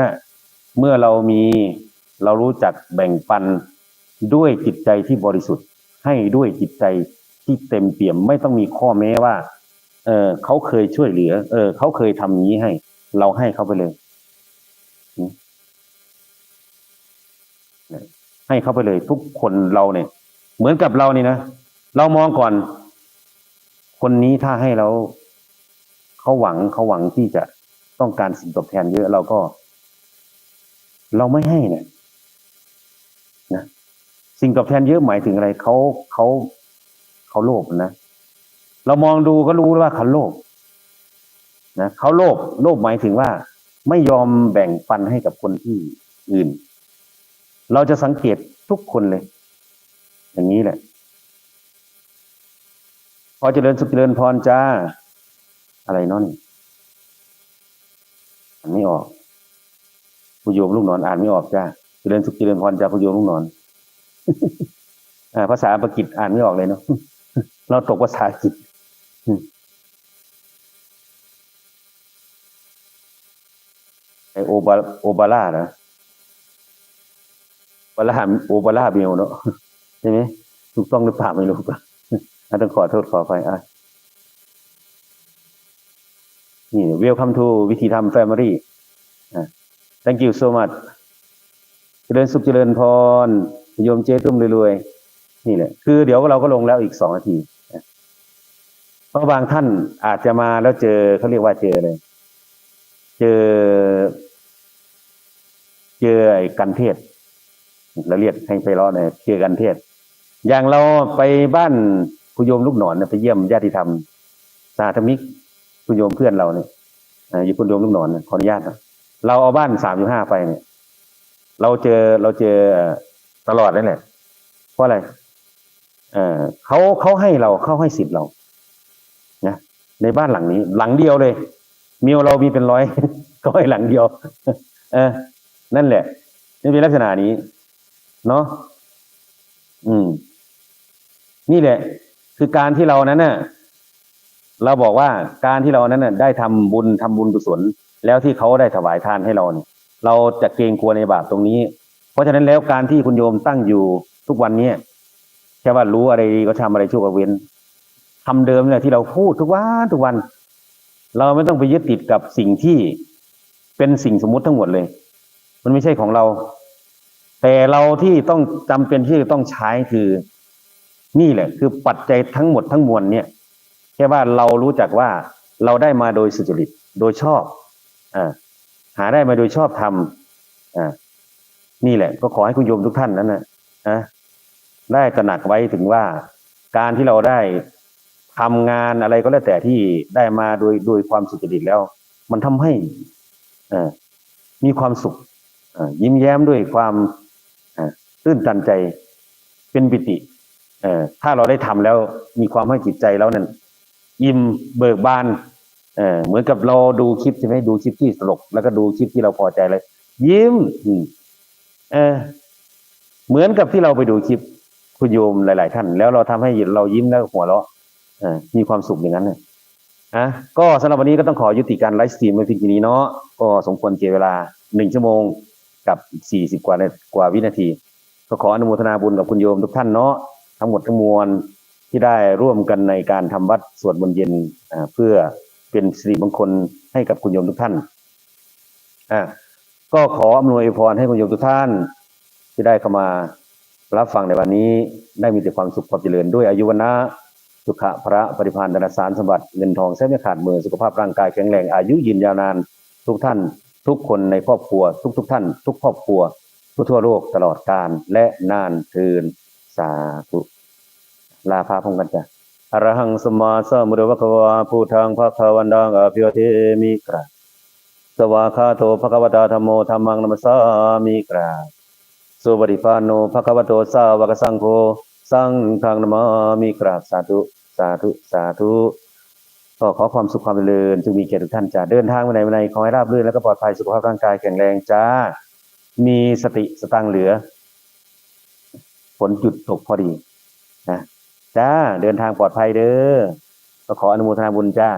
น่ะเมื่อเรามีเรารู้จักแบ่งปันด้วยจิตใจที่บริสุทธิ์ ให้ด้วยจิตใจที่เต็มเปี่ยมไม่ต้องมีข้อแม้ว่า เออเขาเคยช่วยเหลือ เออ เขาเคยทำนี้ให้ เราให้เขาไปเลยอืมเนี่ยให้เขาไปเลย ทุกคนเราเนี่ย เหมือนกับเรานี่นะเรามองก่อน คนนี้ถ้าให้เราเขาหวังเขาหวังที่จะต้องการสิ่งตอบแทนเยอะเราก็ เราไม่ให้เนี่ยนะสิ่งตอบแทนเยอะหมายถึงอะไรเขาเขาเขาโลภนะเรามองดูก็รู้ว่าเขาโลภนะเขาโลภโลภหมายถึงว่า ไม่ยอมแบ่งปันให้กับคนที่อื่น เราจะสังเกตทุกคนเลย อย่างนี้แหละ พอเจริญสุขเจริญพรจ้า อะไรนาะนี่อ่านไม่ออก ผู้โยมลูกหนอนอ่านไม่ออกจ้าเจริญสุขเจริญพรจ้าผู้โยมลูกหนอนอ่าภาษาปากิจอ่านไม่ออกเลยเนาะเราตกภาษาอังกฤษไอโอบาโอบาร่านะบาร่าโอบาร่าเบลเนาะใช่ไหมถูกต้องหรือเปล่าไม่รู้ป่ะต้องขอโทษขอไปอะนี่ welcome to วิธีทำ family อะ thank you so much เจริญสุขเจริญพรโยมเจ้ตุ้มรวยๆนี่แหละคือเดี๋ยวเราก็ลงแล้วอีกสองนาทีเพราะบางท่านอาจจะมาแล้วเจอเขาเรียกว่าเจอเลยเจอ เจอไอ้กันเทศเราเรียกให้ไปรอเนี่ยเจอกันเทศ อย่างเราไปบ้านคุณโยมลูกหนอนไปเยี่ยมญาติธรรมสาธมิกคุณโยมเพื่อนเราเนี่ยอ่าอยู่คุณโยมลูกหนอนขออนุญาตนะ เราเอาบ้านสามห้าไปเนี่ย เราเจอเราเจอตลอดนั่นแหละเพราะอะไรเออเขาเขาให้เราเขาให้สิทธิ์เรานะในบ้านหลังนี้ หลังเดียวเลยมีเรามีเป็นร้อยเขาให้หลังเดียว เออ นั่นแหละนี่เป็นลักษณะนี้ เนาะอืม นี่แหละ คือการที่เรานั้นน่ะ เราบอกว่าการที่เรานั้นน่ะ ได้ทำบุญทำบุญกุศล แล้วที่เขาได้ถวายทานให้เราเนี่ยเราจะเกรงกลัวในบาปตรงนี้ เพราะฉะนั้นแล้วการที่คุณโยมตั้งอยู่ทุกวันเนี้แค่ว่ารู้อะไรดีก็ทำอะไรชั่วก็เว้นทำเดิมเนี่ยที่เราพูดทุกวันทุกวัน เราไม่ต้องไปยึดติดกับสิ่งที่เป็นสิ่งสมมุติทั้งหมดเลย มันไม่ใช่ของเรา แต่เราที่ต้องจำเป็นที่จะต้องใช้คือ นี่แหละ คือปัจจัยทั้งหมดทั้งมวลเนี่ยแค่ว่าเรารู้จักว่าเราได้มาโดยสุจริตโดยชอบ หาได้มาโดยชอบทำอ่านี่แหละ ก็ขอให้คุณโยมทุกท่านนั้นนะนะได้ตระหนักไว้ถึงว่า การที่เราได้ทำงานอะไรก็แล้วแต่ที่ได้มาโดยโดยความสุจริตแล้ว มันทำให้อ่ามีความสุขอ่ายิ้มแย้มด้วยความอ่าตื้นตันใจเป็นปิติเอถ้าเราได้ทำแล้วมีความให้จิตใจแล้วนั่นอิ่มเบิกบาน เอ่อเหมือนกับเราดูคลิปใช่ไหมดูคลิปที่ตลกแล้วก็ดูคลิปที่เราพอใจเลย ยิ้มอืมเออเหมือนกับที่เราไปดูคลิปคุณโยมหลาย ๆ ท่าน แล้วเราทำให้เรายิ้มแล้วหัวเราะเออมีความสุขอย่างนั้นน่ะอะก็สำหรับวันนี้ก็ต้องขอยุติการไลฟ์สตรีมไว้เพียงแค่นี้เนาะก็สมควรเกเวลาหนึ่งชั่วโมงกับสี่สิบกว่านกว่าวินาที ก็ขออนุโมทนาบุญกับคุณโยมทุกท่านเนาะทั้งหมดทั้งมวลที่ได้ร่วมกันในการทำวัดสวดมนต์เย็นอ่าเพื่อ เป็นสิริมงคลให้กับคุณโยมทุกท่านอ่าก็ขออำนวยพรให้คุณโยมทุกท่าน ที่ได้เข้ามารับฟังในวันนี้ได้มีแต่ความสุขความเจริญด้วยอายุวันะสุขะพระปริพานธนสารสมบัติเงินทองแท้ไม่ขาดมือสุขภาพร่างกายแข็งแรงอายุยืนยาวนานทุกท่าน ทุกคนในครอบครัว ทุกทุกๆท่าน ทุกครอบครัวทั่วทั่วโลกตลอดกาลและนานเทินสาธุลาพาพร้อมกันจ้ะ อรหังสมาสมุทวะควาพูทางพระคาวันดังอภิวเทมิกราสวาคาโตภะคะวตาธรรมโมธรรมังนัมสสามิกราสุบริปานโนภะคะวะโตสาวกสังโฆสังฆังนมามิกราสาธุสาธุสาธุก็ขอความสุขความเจริญจงมีแก่ทุกท่านจ้าเดินทางไปไหนมาไหนขอให้ราบรื่นแล้วก็ปลอดภัยสุขภาพร่างกายแข็งแรงจ้า มีสติสตังเหลือฝนหยุดตกพอดีนะ จ้าเดินทางปลอดภัยเด้อก็ขออนุโมทนาบุญจ้า